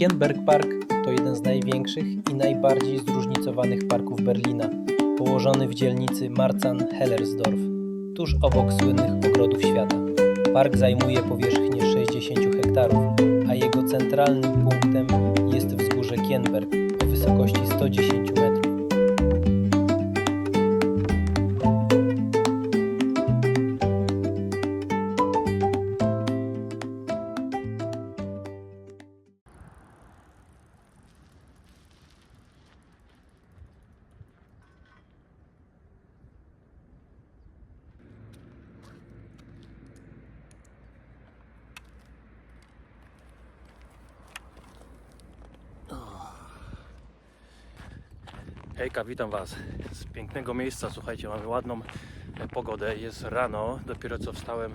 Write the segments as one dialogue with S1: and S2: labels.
S1: Kienberg Park to jeden z największych i najbardziej zróżnicowanych parków Berlina, położony w dzielnicy Marzahn-Hellersdorf, tuż obok słynnych ogrodów świata. Park zajmuje powierzchnię 60 hektarów, a jego centralnym punktem jest wzgórze Kienberg o wysokości 110 metrów.
S2: Hejka, witam Was z pięknego miejsca. Słuchajcie, mamy ładną e, pogodę. Jest rano, dopiero co wstałem.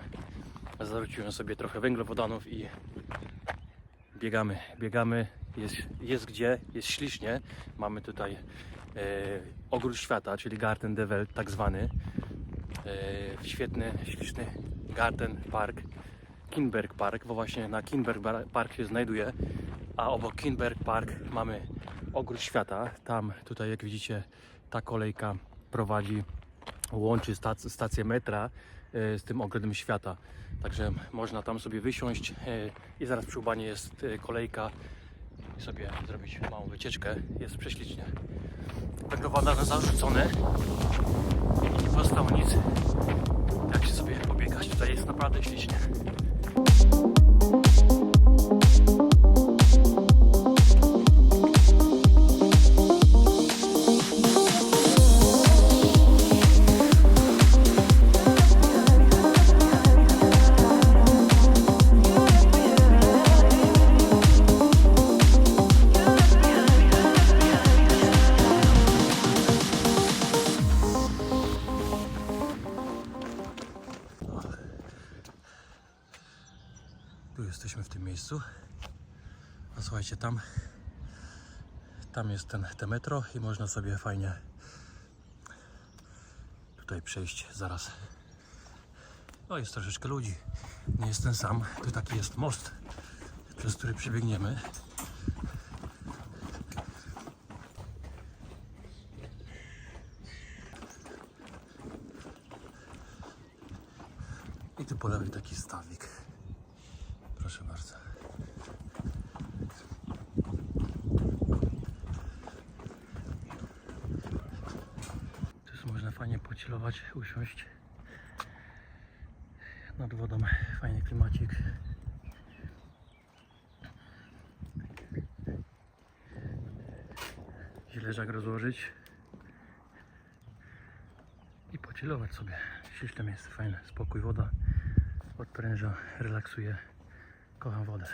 S2: Zarzuciłem sobie trochę węglowodanów i biegamy. Biegamy, jest, jest gdzie, jest ślicznie. Mamy tutaj e, ogród świata, czyli Garten der Welt, tak zwany. E, świetny, śliczny Garten Park. Kinberg Park, bo właśnie na Kinberg Park się znajduje, a obok Kinberg Park mamy ogród świata. Tam tutaj jak widzicie ta kolejka prowadzi, łączy stac- stację metra e, z tym ogrodem świata. Także można tam sobie wysiąść e, i zaraz przy ubanie jest e, kolejka i sobie zrobić małą wycieczkę. Jest prześlicznie. Węglowodany zarzucone i nie pozostało nic jak się sobie pobiegać. Tutaj jest naprawdę ślicznie. Jest ten, te metro i można sobie fajnie tutaj przejść zaraz. No jest troszeczkę ludzi. Nie jestem sam. Tu taki jest most, przez który przebiegniemy. I tu po lewej taki stawik. Proszę bardzo. Tu jest można usiąść nad wodą. Fajny klimacik. Leżak rozłożyć i pocilować sobie. Śliczne miejsce, fajne, spokój, woda odpręża, relaksuje. Kocham wodę.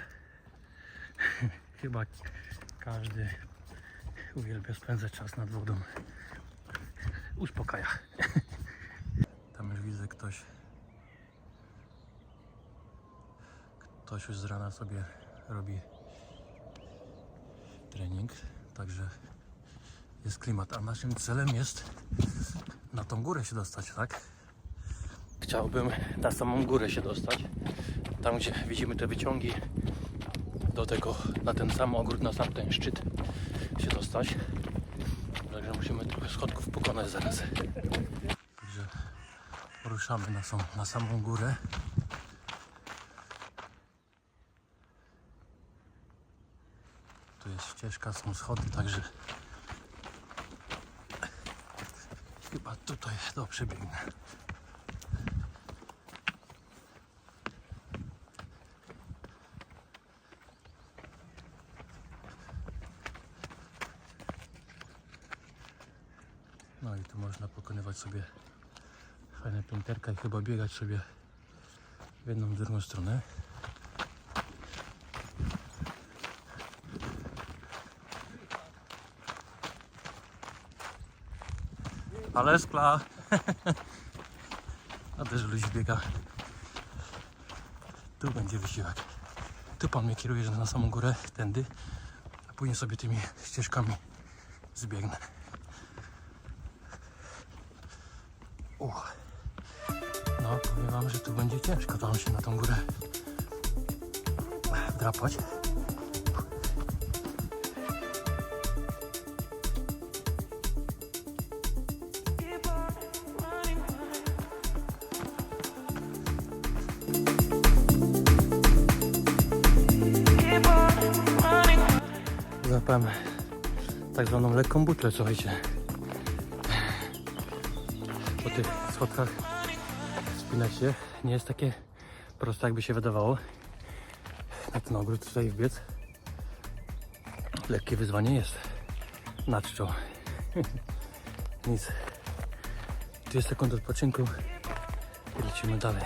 S2: Chyba każdy uwielbia spędzać czas nad wodą. Uspokaja. Ktoś. Ktoś już z rana sobie robi trening, także jest klimat. A naszym celem jest na tą górę się dostać, tak? Chciałbym na samą górę się dostać. Tam gdzie widzimy te wyciągi do tego, na ten sam ogród, na sam ten szczyt się dostać. Także musimy trochę schodków pokonać zaraz. Ruszamy na, na samą górę. Tu jest ścieżka, są schody, także chyba tutaj dobrze biegnę. No i tu można pokonywać sobie pięterka i chyba biegać sobie w jedną, w drugą stronę. Ale skla. A też ludzi biega. Tu będzie wysiłek. Tu pan mnie kieruje na samą górę, tędy, a później sobie tymi ścieżkami zbiegnę. Uch powiem wam, że tu będzie ciężko tam się na tą górę drapać. Złapałem tak zwaną lekką butlę, słuchajcie. Po tych schodkach się nie jest takie proste, jakby się wydawało. Na ten ogród tutaj wbiec. Lekkie wyzwanie jest. Nad czczo. Nic. 2 sekund odpoczynku i lecimy dalej.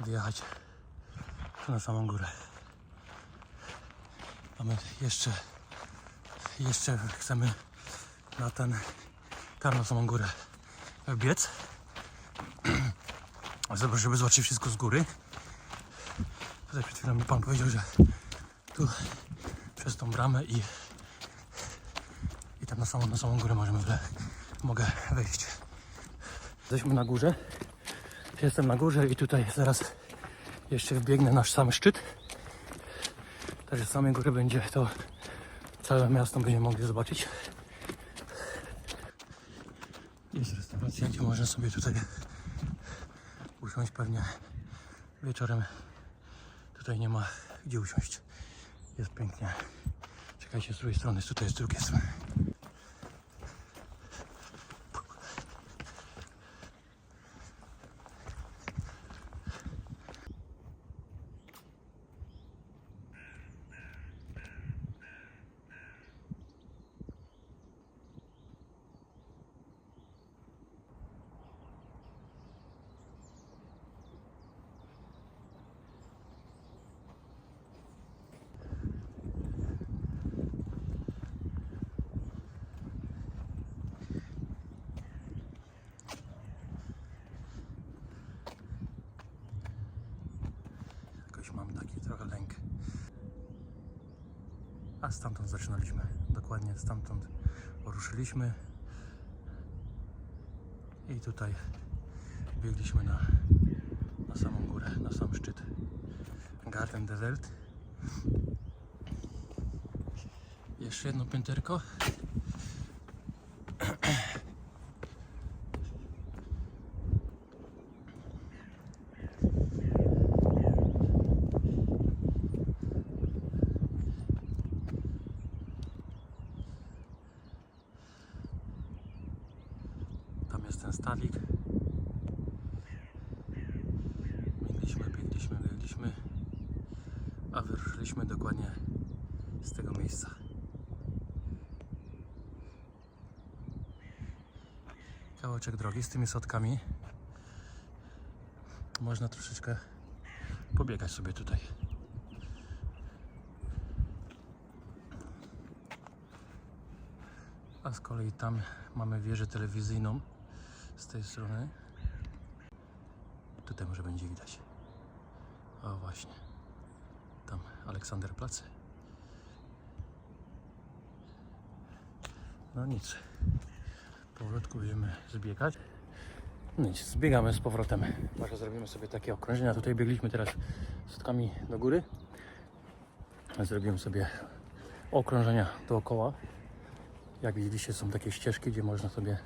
S2: Wjechać na samą górę. A my jeszcze, jeszcze chcemy na ten, tam na samą górę biec. Żeby, zobaczyć wszystko z góry. Tutaj przed chwilą mi pan powiedział, że tu przez tą bramę i, i tam na samą, na samą górę możemy mogę wejść. Jesteśmy na górze. Jestem na górze i tutaj zaraz jeszcze wbiegnę nasz sam szczyt. Także z samej góry będzie to całe miasto będziemy mogli zobaczyć. Jest restauracja, gdzie można sobie tutaj usiąść pewnie wieczorem. Tutaj nie ma gdzie usiąść. Jest pięknie. Czekajcie, z drugiej strony, tutaj jest z drugiej strony. Jakoś mam taki trochę lęk. Stamtąd zaczynaliśmy. Dokładnie stamtąd ruszyliśmy. I tutaj biegliśmy na, na samą górę, na sam szczyt Garden de Welt. Jeszcze jedno pięterko. Jest ten stalik. Biegliśmy, biegliśmy, biegliśmy, a wyruszyliśmy dokładnie z tego miejsca. Kawałeczek drogi z tymi sotkami. Można troszeczkę pobiegać sobie tutaj. A z kolei tam mamy wieżę telewizyjną z tej strony. Tutaj może będzie widać. O właśnie. Tam Aleksanderplatz. No nic. Powolutku będziemy zbiegać. Nic, zbiegamy z powrotem. Może zrobimy sobie takie okrążenia. Tutaj biegliśmy teraz schodkami do góry. Zrobiłem sobie okrążenia dookoła. Jak widzieliście, są takie ścieżki, gdzie można sobie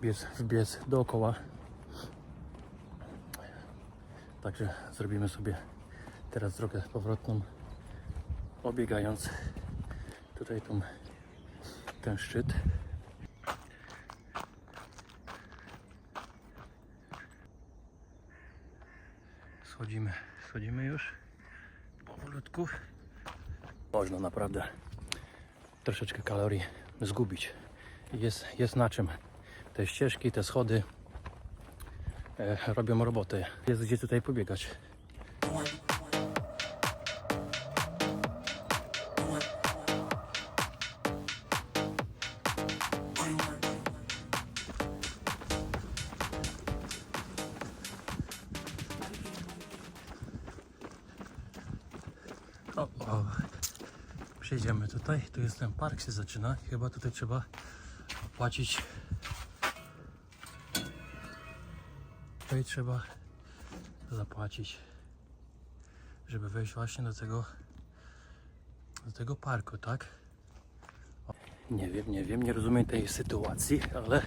S2: biec, wbiec dookoła. Także zrobimy sobie teraz drogę powrotną, obiegając tutaj tą, ten szczyt. Schodzimy, schodzimy już powolutku. Można naprawdę troszeczkę kalorii zgubić. Jest, jest na czym. Te ścieżki, te schody e, robią robotę. Jest gdzie tutaj pobiegać. Przejdziemy tutaj. Tu jest ten park się zaczyna. Chyba tutaj trzeba płacić. Trzeba zapłacić, żeby wejść właśnie do tego do tego parku, tak? O, Nie wiem, nie wiem, nie rozumiem tej sytuacji, ale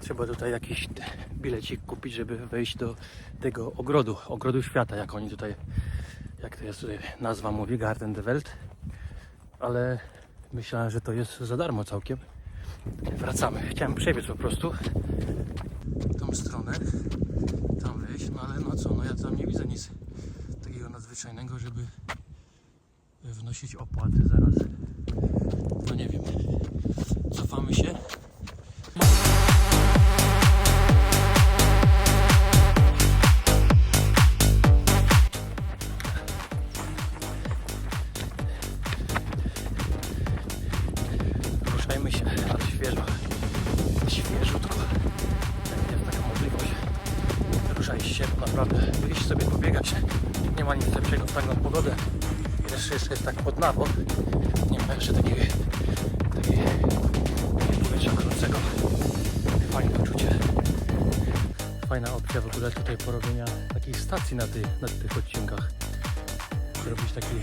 S2: trzeba tutaj jakiś bilecik kupić, żeby wejść do tego ogrodu, ogrodu świata, jak oni tutaj, jak to jest tutaj nazwa mówi, Garden de Welt ale myślałem, że to jest za darmo całkiem. Wracamy. Chciałem przebiec po prostu w tą stronę, no ale no co, no ja tam nie widzę nic takiego nadzwyczajnego, żeby wnosić opłaty zaraz. No nie wiem. Cofamy się. Naprawdę. Wyjść sobie pobiegać. Nie ma nic lepszego w taką pogodę. Jeszcze, jeszcze jest tak pod nawo. Nie ma jeszcze takiego, takiego powietrza gorącego. Fajne uczucie. Fajna opcja w ogóle tutaj porobienia takich stacji na, ty, na tych odcinkach. Zrobić takie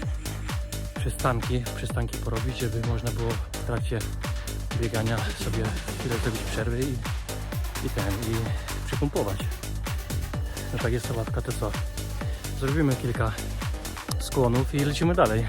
S2: przystanki, przystanki porobić, żeby można było w trakcie biegania sobie chwilę zrobić przerwy i, i ten, i przypompować. No tak jest sałatka, to co? Zrobimy kilka skłonów i lecimy dalej.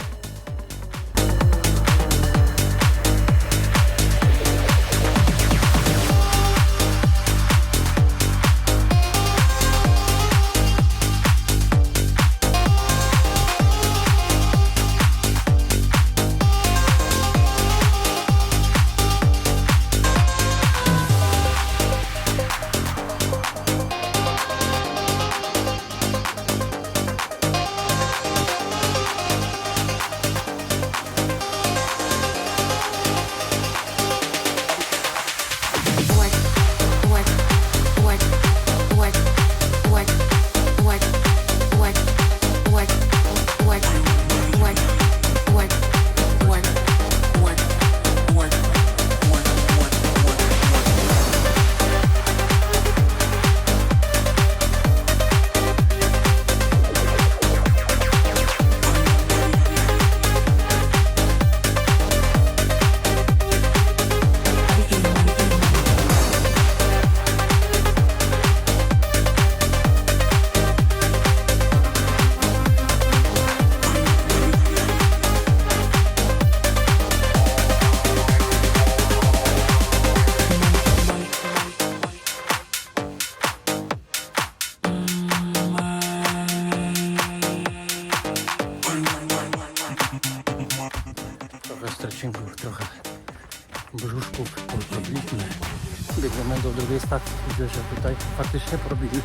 S2: Że tutaj faktycznie porobili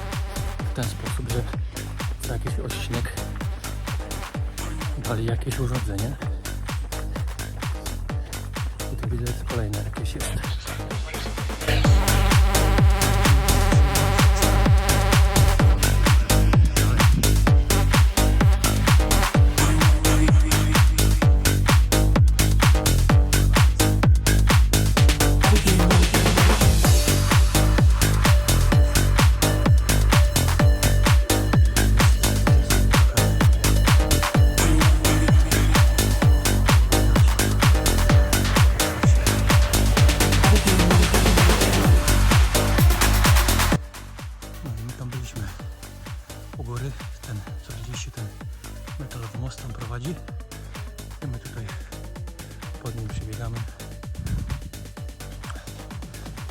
S2: w ten sposób, że za jakiś odcinek dali jakieś urządzenie. I tu widzę, że kolejne jakieś jest.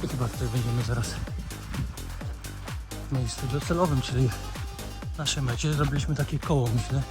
S2: I chyba tutaj będziemy zaraz w miejscu docelowym, czyli naszej mecie. Zrobiliśmy takie koło, myślę.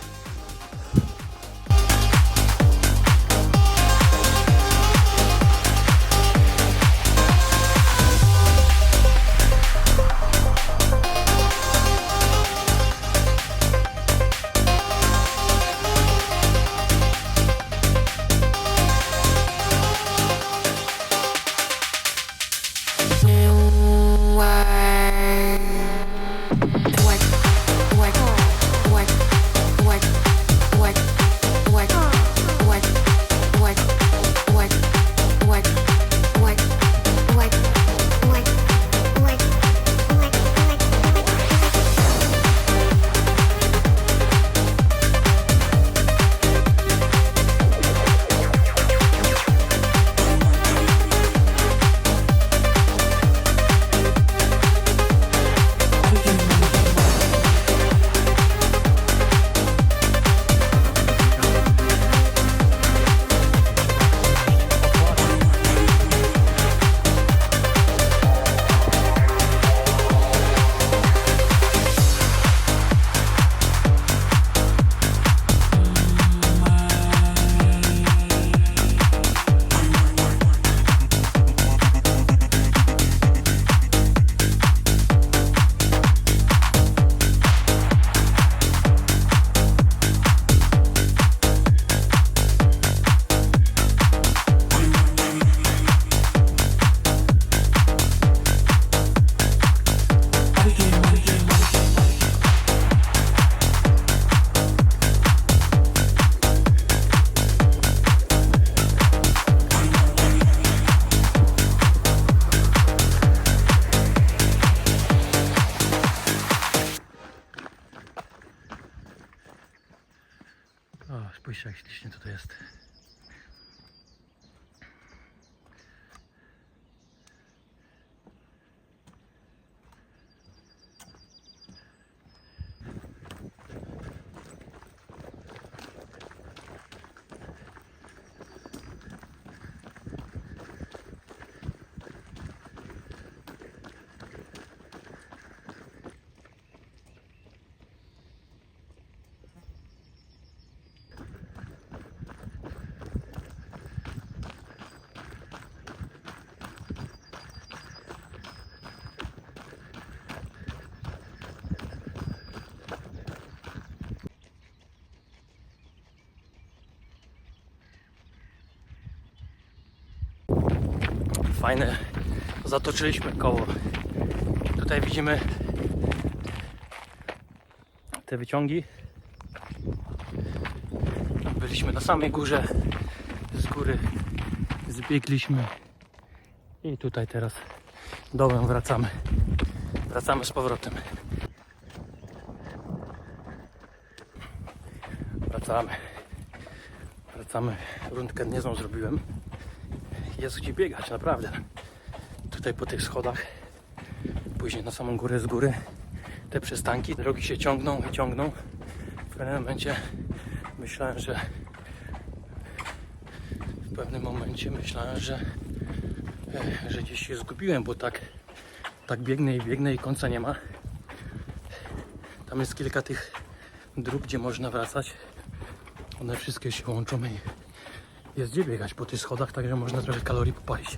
S2: Fajne. Zatoczyliśmy koło. Tutaj widzimy te wyciągi. Byliśmy na samej górze. Z góry zbiegliśmy. I tutaj teraz dołem wracamy. Wracamy z powrotem. Wracamy. Wracamy. Rundkę niezłą zrobiłem. Jest gdzie biegać, naprawdę. Tutaj po tych schodach. Później na samą górę z góry. Te przystanki, drogi się ciągną i ciągną. W pewnym momencie myślałem, że w pewnym momencie myślałem, że, e, że gdzieś się zgubiłem, bo tak, tak biegnę i biegnę i końca nie ma. Tam jest kilka tych dróg, gdzie można wracać. One wszystkie się łączą i jest gdzie biegać po tych schodach, także można trochę kalorii popalić.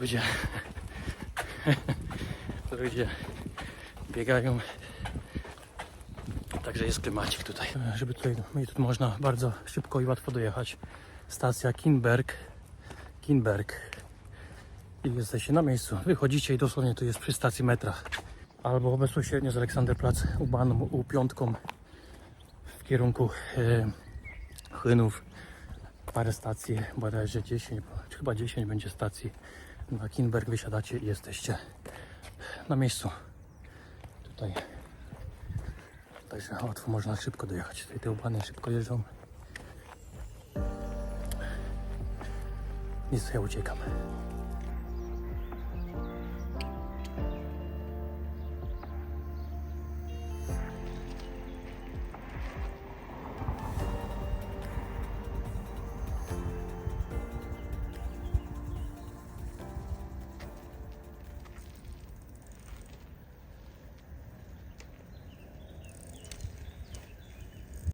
S2: Ludzie, ludzie biegają. Także jest klimacik tutaj. Żeby tutaj, i tu można bardzo szybko i łatwo dojechać. Stacja Kinberg. Kinberg. I jesteście na miejscu. Wychodzicie i dosłownie tu jest przy stacji metra. Albo bezpośrednio z Aleksanderplatz U-Bahn, U5 w kierunku e, Chynów. Parę stacji, bodajże 10, bo chyba 10 będzie stacji. Na Kinberg wysiadacie i jesteście na miejscu. Tutaj. Także łatwo można szybko dojechać. Tutaj te ubany szybko jeżdżą. Nic, ja uciekam.